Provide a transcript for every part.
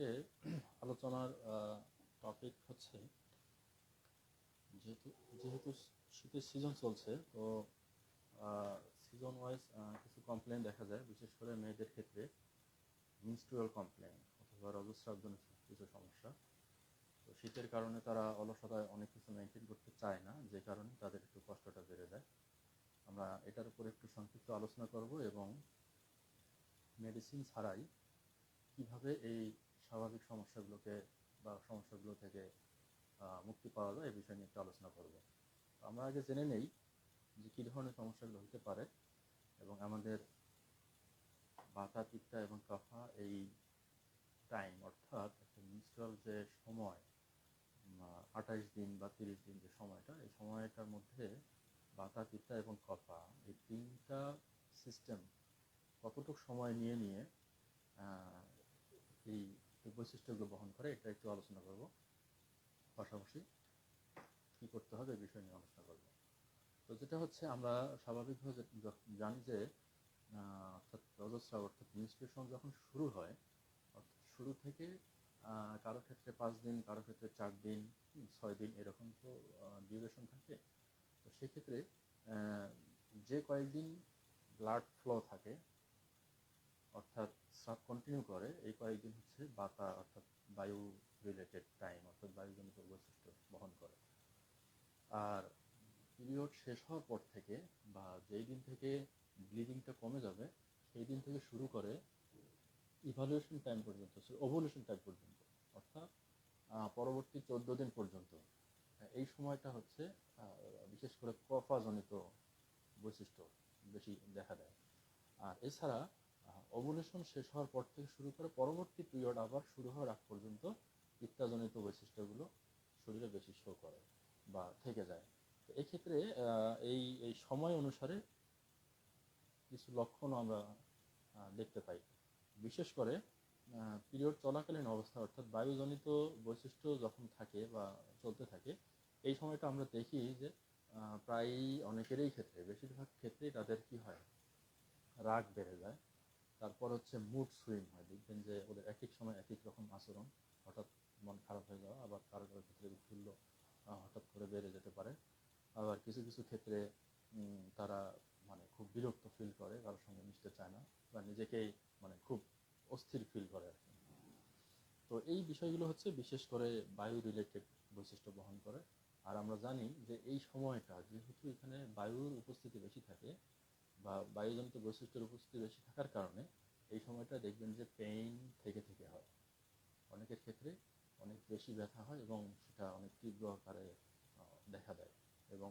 আজকে আলোচনার টপিক হচ্ছে যেহেতু যেহেতু শীতের সিজন চলছে, তো সিজন ওয়াইজ কিছু কমপ্লেন দেখা যায়, বিশেষ করে মেয়েদের ক্ষেত্রে মিনস্ট্রুয়াল কমপ্লেন অথবা রজস্রাবজনিত কিছু সমস্যা। তো শীতের কারণে তারা অলসতায় অনেক কিছু মেনটেন করতে চায় না, যে কারণে তাদের একটু কষ্টটা বেড়ে যায়। আমরা এটার উপর একটু সংক্ষিপ্ত আলোচনা করব এবং মেডিসিন ছাড়াই কীভাবে এই স্বাভাবিক সমস্যাগুলোকে বা সমস্যাগুলো থেকে মুক্তি পাওয়া যায় এই বিষয় নিয়ে একটু আলোচনা করব। আমরা আগে জেনে নেই যে কী ধরনের সমস্যাগুলো হতে পারে এবং আমাদের বাতা পিত্তা এবং কাফা এই টাইম অর্থাৎ একটা মিশ্রাল যে সময় আঠাইশ দিন বা তিরিশ দিন যে সময়টা এই সময়টার মধ্যে বাতা পিত্তা এবং কফা এই তিনটা সিস্টেম কতটুকু সময় নিয়ে নিয়ে আহ, এই বৈশিষ্ট্যগুলো বহন করে, এটা একটু আলোচনা করব। পাশাপাশি কি করতে হবে এই বিষয় নিয়ে আলোচনা করব। তো যেটা হচ্ছে, আমরা স্বাভাবিকভাবে জানি যে অর্থাৎ রজস্রাব অর্থাৎ মিনিস্ট্রেশন যখন শুরু হয়, অর্থাৎ শুরু থেকে কারও ক্ষেত্রে পাঁচ দিন, কারও ক্ষেত্রে চার দিন ছয় দিন, এরকম তো ডিউরেশন থাকে। তো সেক্ষেত্রে যে কয়েকদিন ব্লাড ফ্লো থাকে অর্থাৎ কন্টিনিউ করে, এই কয়েকদিন হচ্ছে বাতা অর্থাৎ বায়ু রিলেটেড টাইম অর্থাৎ বায়ুজনিত বৈশিষ্ট্য বহন করে। আর পিরিয়ড শেষ হওয়ার পর থেকে বা যেই দিন থেকে ব্লিডিংটা কমে যাবে, সেই দিন থেকে শুরু করে ইভালুয়েশন টাইম পর্যন্ত ওভলিউশন টাইম পর্যন্ত, অর্থাৎ পরবর্তী চোদ্দ দিন পর্যন্ত, এই সময়টা হচ্ছে বিশেষ করে কফাজনিত বৈশিষ্ট্য বেশি দেখা দেয়। আর এছাড়া ওভুলেশন শেষ হওয়ার পর থেকে শুরু করে পরবর্তী পিরিয়ড আবার শুরু হওয়ার আগ পর্যন্ত ইত্যাজনিত বৈশিষ্ট্যগুলো শরীরে বেশি শো করে বা থেকে যায়। তো এক্ষেত্রে এই এই সময় অনুসারে কিছু লক্ষণ আমরা দেখতে পাই। বিশেষ করে পিরিয়ড চলাকালীন অবস্থা অর্থাৎ বায়ুজনিত বৈশিষ্ট্য যখন থাকে বা চলতে থাকে, এই সময়টা আমরা দেখি যে প্রায় অনেকেরই ক্ষেত্রে, বেশিরভাগ ক্ষেত্রেই তাদের কি হয়? রাগ বেড়ে যায়। তারপর হচ্ছে মুড সুইং হয়। দেখবেন যে ওদের এক এক সময় এক এক রকম আচরণ হঠাৎ মন খারাপ হয়ে যাওয়া, আবার কারও কারও ক্ষেত্রে উৎফুল্ল হঠাৎ করে বেড়ে যেতে পারে। আবার কিছু কিছু ক্ষেত্রে তারা মানে খুব বিরক্ত ফিল করে, কারোর সঙ্গে মিশতে চায় না বা নিজেকেই মানে খুব অস্থির ফিল করে আর কি। তো এই বিষয়গুলো হচ্ছে বিশেষ করে বায়ু রিলেটেড বৈশিষ্ট্য বহন করে। আর আমরা জানি যে এই সময়টা, যেহেতু এখানে বায়ুর উপস্থিতি বেশি থাকে বা বায়ুজনিত বৈশিষ্ট্যের উপস্থিতি বেশি থাকার কারণে এই সময়টা দেখবেন যে পেইন থেকে থেকে হয়। অনেকের ক্ষেত্রে অনেক বেশি ব্যথা হয় এবং সেটা অনেক তীব্র আকারে দেখা দেয় এবং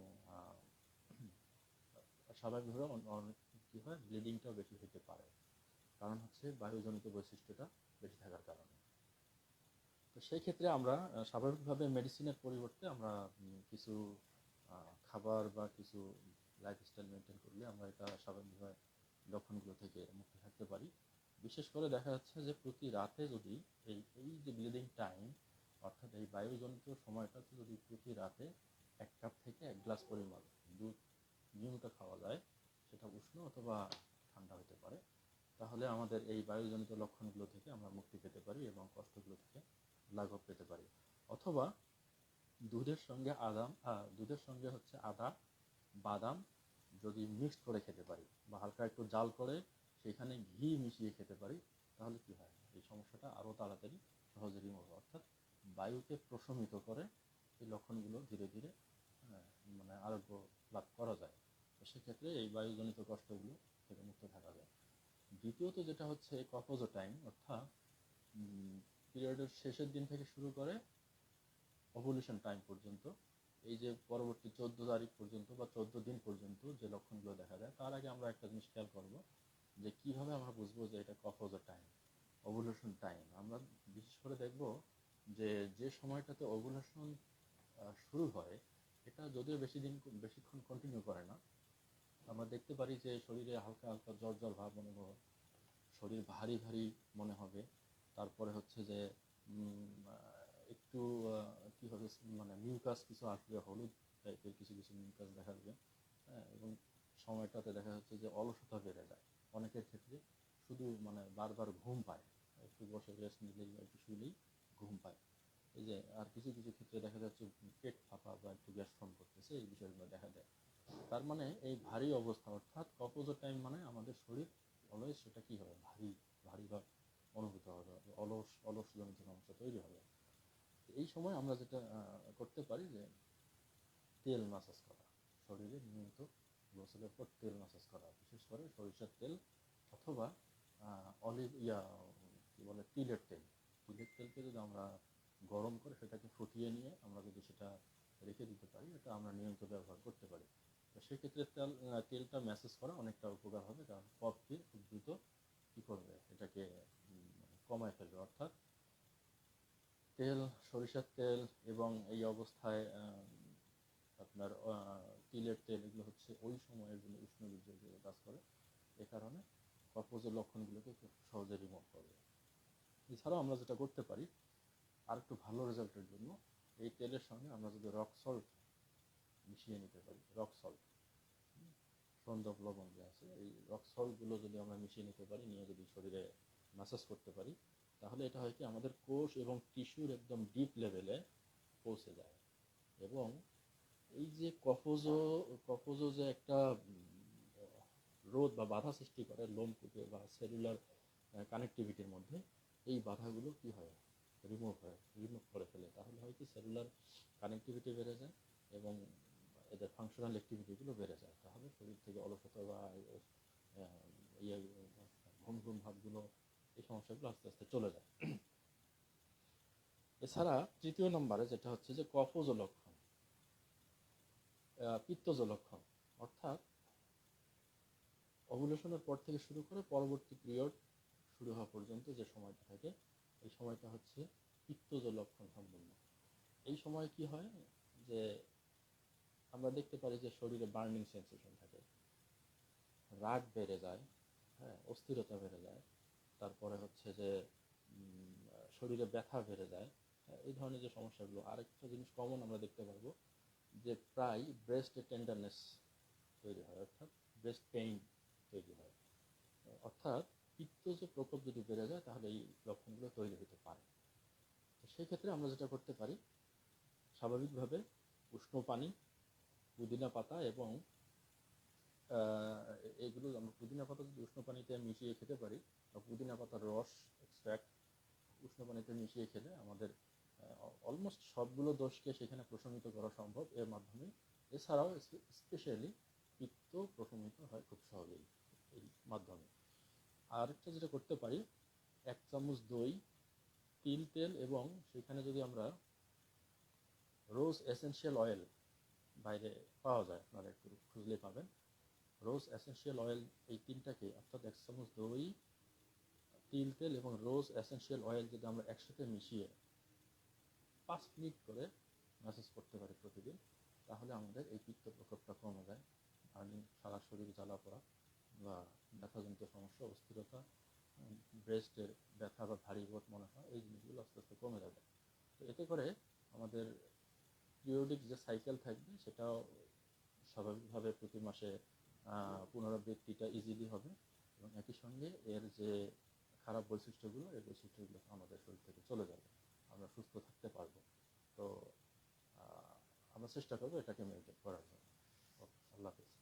স্বাভাবিকভাবে অনেক কী হয় ব্লিডিংটাও বেশি হতে পারে। কারণ হচ্ছে বায়ুজনিত বৈশিষ্ট্যটা বেশি থাকার কারণে। তো সেই ক্ষেত্রে আমরা স্বাভাবিকভাবে মেডিসিনের পরিবর্তে আমরা কিছু খাবার বা কিছু লাইফস্টাইল মেনটেন করলে আমরা এটা স্বাভাবিকভাবে লক্ষণগুলো থেকে মুক্তি থাকতে পারি। বিশেষ করে দেখা যাচ্ছে যে প্রতি রাতে যদি এই এই যে ব্লিডিং টাইম অর্থাৎ এই বায়ুজনিত সময়টাতে যদি প্রতি রাতে এক কাপ থেকে এক গ্লাস পরিমাণ দুধ নিয়মিত খাওয়া যায় সেটা উষ্ণ অথবা ঠান্ডা হতে পারে তাহলে আমাদের এই বায়ুজনিত লক্ষণগুলো থেকে আমরা মুক্তি পেতে পারি এবং কষ্টগুলো থেকে লাঘব পেতে পারি। অথবা দুধের সঙ্গে আহ, দুধের সঙ্গে হচ্ছে আদা বাদাম যদি মিক্সড করে খেতে পারি বা হালকা একটু জাল করে সেখানে ঘি মিশিয়ে খেতে পারি, তাহলে কি হয়? এই সমস্যাটা আরও তাড়াতাড়ি সহজে রিমুভ। অর্থাৎ বায়ুকে প্রশমিত করে এই লক্ষণগুলো ধীরে ধীরে মানে আরোগ্য লাভ করা যায়। তো সেক্ষেত্রে এই বায়ুজনিত কষ্টগুলো থেকে মুক্ত থাকা যায়। দ্বিতীয়ত যেটা হচ্ছে কপোজো টাইম অর্থাৎ পিরিয়ডের শেষের দিন থেকে শুরু করে ওভুলেশন টাইম পর্যন্ত এই যে পরবর্তী চোদ্দ তারিখ পর্যন্ত বা চোদ্দ দিন পর্যন্ত যে লক্ষণগুলো দেখা যায়, তার আগে আমরা একটা জিনিস খেয়াল করব যে কীভাবে আমরা বুঝব যে এটা কপোজো টাইম ওভুলেশন টাইম আমরা বিশেষ করে দেখব যে যে সময়টাতে ওভুলেশন শুরু হয়, এটা যদিও বেশি দিন, বেশিক্ষণ কন্টিনিউ করে না, আমরা দেখতে পারি যে শরীরে হালকা হালকা জ্বর জ্বর ভাব অনুভব। শরীর ভারী ভারী মনে হবে, তারপরে হচ্ছে যে একটু আহ, কি হবে মানে মিউকাস কিছু আসবে হলুদ টাইপের কিছু কিছু মিউকাস দেখা যাবে হ্যাঁ এবং সময়টাতে দেখা যাচ্ছে যে অলসতা বেড়ে যায় অনেকের ক্ষেত্রে শুধু মানে বারবার ঘুম পায় একটু বসে রেস্ট নিলেই বা একটু শুলেই ঘুম পায়। এই যে আর কিছু কিছু ক্ষেত্রে দেখা যাচ্ছে পেট ফাঁপা বা একটু গ্যাস ফর্ম করতেছে এই বিষয়গুলো দেখা দেয়। তার মানে এই ভারী অবস্থা অর্থাৎ অপোজো টাইম মানে আমাদের শরীর অলওয়েজ সেটা কি হবে? ভারী ভারী বা অনুভূত হবে অলস অলস জনিত সমস্যা তৈরি হবে। এই সময় আমরা যেটা করতে পারি যে তেল মাসাজ করা। শরীরে নিয়মিত গোসলের পর তেল মাসাজ করা, বিশেষ করে সরিষার তেল অথবা অলিভ ইয়া, কি বলে, তিলের তেল। তিলের তেলকে যদি আমরা গরম করে সেটাকে ফুটিয়ে নিয়ে আমরা যদি সেটা রেখে দিতে পারি, এটা আমরা নিয়মিত ব্যবহার করতে পারি। তো সেক্ষেত্রে তেল তেলটা ম্যাসেজ করা অনেকটা উপকার হবে, কারণ কফকে খুব দ্রুত কী করবে? এটাকে কমায় ফেলবে। অর্থাৎ তেল, সরিষার তেল এবং এই অবস্থায় আপনার তিলের তেল, এগুলো হচ্ছে ওই সময়ের জন্য উষ্ণ বীর্যের কাজ করে। এ কারণে কফজের লক্ষণগুলোকে খুব সহজে রিমুভ করবে এছাড়াও আমরা যেটা করতে পারি আর একটু ভালো রেজাল্টের জন্য এই তেলের সঙ্গে আমরা যদি রক সল্ট মিশিয়ে নিতে পারি রক সল্ট সন্দব লবণ যে আছে, এই রক সল্টগুলো যদি আমরা মিশিয়ে নিতে পারি, নিয়ে যদি শরীরে ম্যাসাজ করতে পারি তাহলে এটা হয় কি, আমাদের কোষ এবং টিস্যুর একদম ডিপ লেভেলে পৌঁছে যায়। এবং এই যে কফজ কফজ যে একটা রোধ বা বাধা সৃষ্টি করে লোমকূপে বা সেলুলার কানেক্টিভিটির মধ্যে, এই বাধাগুলো কি হয়? রিমুভ হয় রিমুভ করে ফেলে। তাহলে হয় কি, সেলুলার কানেক্টিভিটি বেড়ে যায় এবং এদের ফাংশনাল অ্যাক্টিভিটিগুলো বেড়ে যায়। তাহলে শরীর থেকে অলসতা বা ইয়ে ঘুম ঘুম ভাবগুলো এই সমস্যাগুলো আস্তে আস্তে চলে যায়। এছাড়া তৃতীয় নম্বরে যেটা হচ্ছে যে কফজ লক্ষণ পিত্তজ লক্ষণ অর্থাৎ ওভুলেশনের পর থেকে শুরু করে পরবর্তী পিরিয়ড শুরু হওয়া পর্যন্ত যে সময়টা থাকে, এই সময়টা হচ্ছে পিত্তজ লক্ষণ সম্পূর্ণ এই সময় কি হয় যে আমরা দেখতে পারি যে শরীরে বার্নিং সেন্সেশন থাকে। রাগ বেড়ে যায় হ্যাঁ অস্থিরতা বেড়ে যায়। তারপরে হচ্ছে যে শরীরে ব্যথা বেড়ে যায় হ্যাঁ, এই ধরনের যে সমস্যাগুলো আরেকটা জিনিস কমন আমরা দেখতে পারব যে প্রায় ব্রেস্ট টেন্ডারনেস তৈরি হয় অর্থাৎ ব্রেস্ট পেইন তৈরি হয়। অর্থাৎ পিত্ত যে প্রকোপ যদি বেড়ে যায় তাহলে এই লক্ষণগুলো তৈরি হতে পারে। তো সেই ক্ষেত্রে আমরা যেটা করতে পারি স্বাভাবিকভাবে উষ্ণ পানি পুদিনা পাতা এবং এগুলো আমরা পুদিনা পাতা যদি উষ্ণ পানিতে মিশিয়ে খেতে পারি, বা পুদিনা পাতার রস এক্সট্রাক্ট উষ্ণ পানিতে মিশিয়ে খেলে আমাদের অলমোস্ট সবগুলো দোষকে সেখানে প্রশমিত করা সম্ভব। এর মাধ্যমে এছাড়াও স্পেশালি পিত্ত প্রশমিত হয় খুব সহজেই এই মাধ্যমে। আরেকটা যেটা করতে পারি, এক চামচ দই, তিল তেল এবং সেখানে যদি আমরা রোজ এসেনশিয়াল অয়েল বাইরে পাওয়া যায়, আপনারা একটু খুঁজলে পাবেন। রোজ এসেনশিয়াল অয়েল এই তিনটাকে, অর্থাৎ এক চামচ দই, তিল, তেল এবং রোজ এসেনশিয়াল অয়েল যদি আমরা একসাথে মিশিয়ে পাঁচ মিনিট করে ম্যাসেজ করতে পারি প্রতিদিন, তাহলে আমাদের এই পিত্ত প্রকোপটা কমে যায়। বার্নিং সারা শরীর জ্বালা পড়া বা ব্যথাজনিত সমস্যা, অস্থিরতা ব্রেস্টের ব্যথা বা ভারী বোধ মনে হয়, এই জিনিসগুলো আস্তে আস্তে কমে যাবে। তো এতে করে আমাদের পিরিয়ডিক যে সাইকেল থাকবে, সেটাও স্বাভাবিকভাবে প্রতি মাসে পুনরাবৃত্তিটা ইজিলি হবে এবং একই সঙ্গে এর যে খারাপ বৈশিষ্ট্যগুলো, এই বৈশিষ্ট্যগুলো আমাদের শরীর থেকে চলে যাবে। আমরা সুস্থ থাকতে পারব। তো আমরা চেষ্টা করব এটাকে মেনটেন করার জন্য। আল্লাহ হাফিজ।